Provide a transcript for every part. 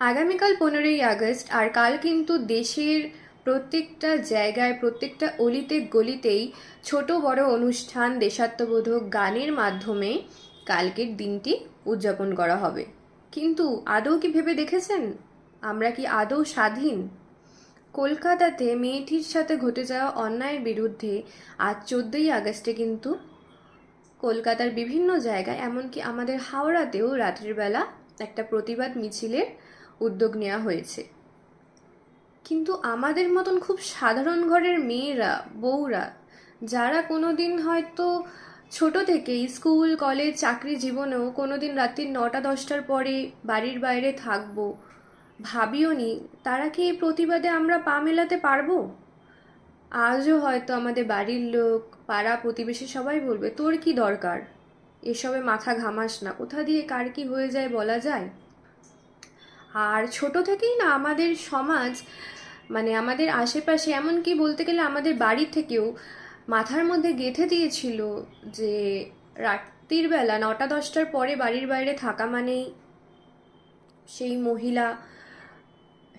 আগামীকাল পনেরোই আগস্ট, আর কাল কিন্তু দেশের প্রত্যেকটা জায়গায়, প্রত্যেকটা অলিতে গলিতেই ছোট বড় অনুষ্ঠান দেশাত্মবোধক গানের মাধ্যমে কালকের দিনটি উদযাপন করা হবে। কিন্তু আদৌ কি ভেবে দেখেছেন? আমরা কি আদৌ স্বাধীন? কলকাতাতে মেয়েটির সাথে ঘটে যাওয়া অন্যায়ের বিরুদ্ধে আজ চোদ্দোই আগস্টে কিন্তু কলকাতার বিভিন্ন জায়গায়, এমনকি আমাদের হাওড়াতেও রাত্রির বেলা একটা প্রতিবাদ মিছিলের উদ্যোগ নেওয়া হয়েছে। কিন্তু আমাদের মতন খুব সাধারণ ঘরের মেয়েরা, বউরা, যারা কোনোদিন হয়তো ছোট থেকেই স্কুল, কলেজ, চাকরি জীবনেও কোনো দিন রাত্রি নটা, দশটার পরে বাড়ির বাইরে থাকব, ভাবিও নি, তারা কি এই প্রতিবাদে আমরা পা মেলাতে পারব? আজও হয়তো আমাদের বাড়ির লোক, পাড়া প্রতিবেশী সবাই বলবে, তোর কি দরকার? এসবে মাথা ঘামাস না। কোথা দিয়ে কার কি হয়ে যায় বলা যায়? আর ছোট থেকেই না আমাদের সমাজ মানে আমাদের আশেপাশে, এমনকি বলতে গেলে আমাদের বাড়ি থেকেও মাথার মধ্যে গেঁথে দিয়েছিল যে রাত্রির বেলা নটা, দশটার পরে বাড়ির বাইরে থাকা মানেই সেই মহিলা,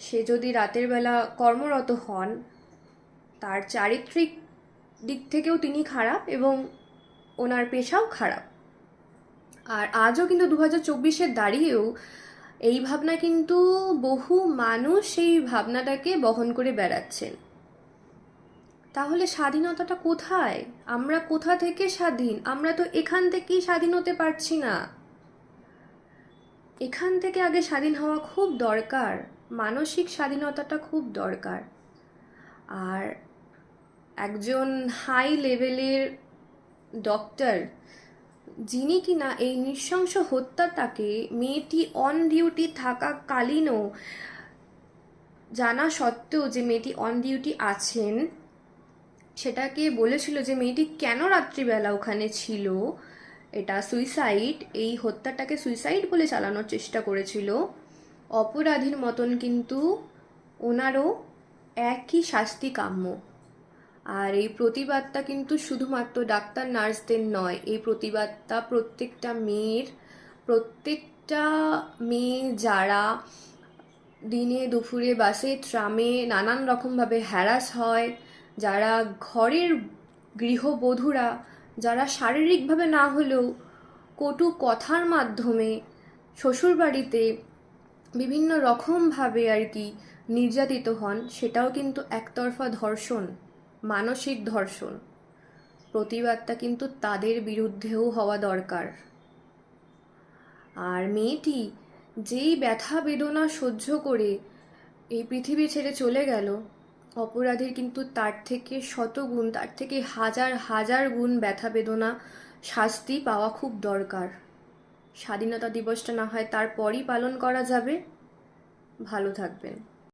সে যদি রাতের বেলা কর্মরত হন, তার চারিত্রিক দিক থেকেও তিনি খারাপ এবং ওনার পেশাও খারাপ। আর আজও কিন্তু দু হাজার চব্বিশে দাঁড়িয়েও এই ভাবনা কিন্তু বহু মানুষ সেই ভাবনাটাকে বহন করে বেড়াচ্ছেন। তাহলে স্বাধীনতাটা কোথায়? আমরা কোথা থেকে স্বাধীন? আমরা তো এখান থেকেই স্বাধীন হতে পারছি না। এখান থেকে আগে স্বাধীন হওয়া খুব দরকার। মানসিক স্বাধীনতাটা খুব দরকার। আর একজন হাই লেভেলের ডক্টর যিনি কিনা এই নৃশংস হত্যাটাকে মেয়েটি অন ডিউটি থাকাকালীনও জানা সত্ত্বেও যে মেয়েটি অন ডিউটি আছেন, সেটাকে বলেছিল যে মেয়েটি কেন রাত্রিবেলা ওখানে ছিল? এটা সুইসাইড এই হত্যাটাকে সুইসাইড বলে চালানোর চেষ্টা করেছিল। অপরাধীর মতন কিন্তু ওনারও একই শাস্তি কাম্য। আর এই প্রতিবাদটা কিন্তু শুধুমাত্র ডাক্তার, নার্সদের নয়, এই প্রতিবাদটা প্রত্যেকটা মেয়ের, প্রত্যেকটা মেয়ে যারা দিনে দুপুরে বাসে, ট্রামে নানান রকমভাবে হ্যারাস হয়, যারা ঘরের গৃহবধূরা, যারা শারীরিকভাবে না হলেও কটু কথার মাধ্যমে শ্বশুরবাড়িতে বিভিন্ন রকমভাবে আর কি নির্যাতিত হন, সেটাও কিন্তু একতরফা ধর্ষণ। মানসিক ধর্ষণ। প্রতিবাদটা কিন্তু তাদের বিরুদ্ধেও হওয়া দরকার। আর মেয়েটি যেই ব্যথা বেদনা সহ্য করে এই পৃথিবী ছেড়ে চলে গেল, অপরাধীর কিন্তু তার থেকে শতগুণ, তার থেকে হাজার হাজার গুণ ব্যথা বেদনা শাস্তি পাওয়া খুব দরকার। স্বাধীনতা দিবসটা না হয় তারপরই পালন করা যাবে। ভালো থাকবেন।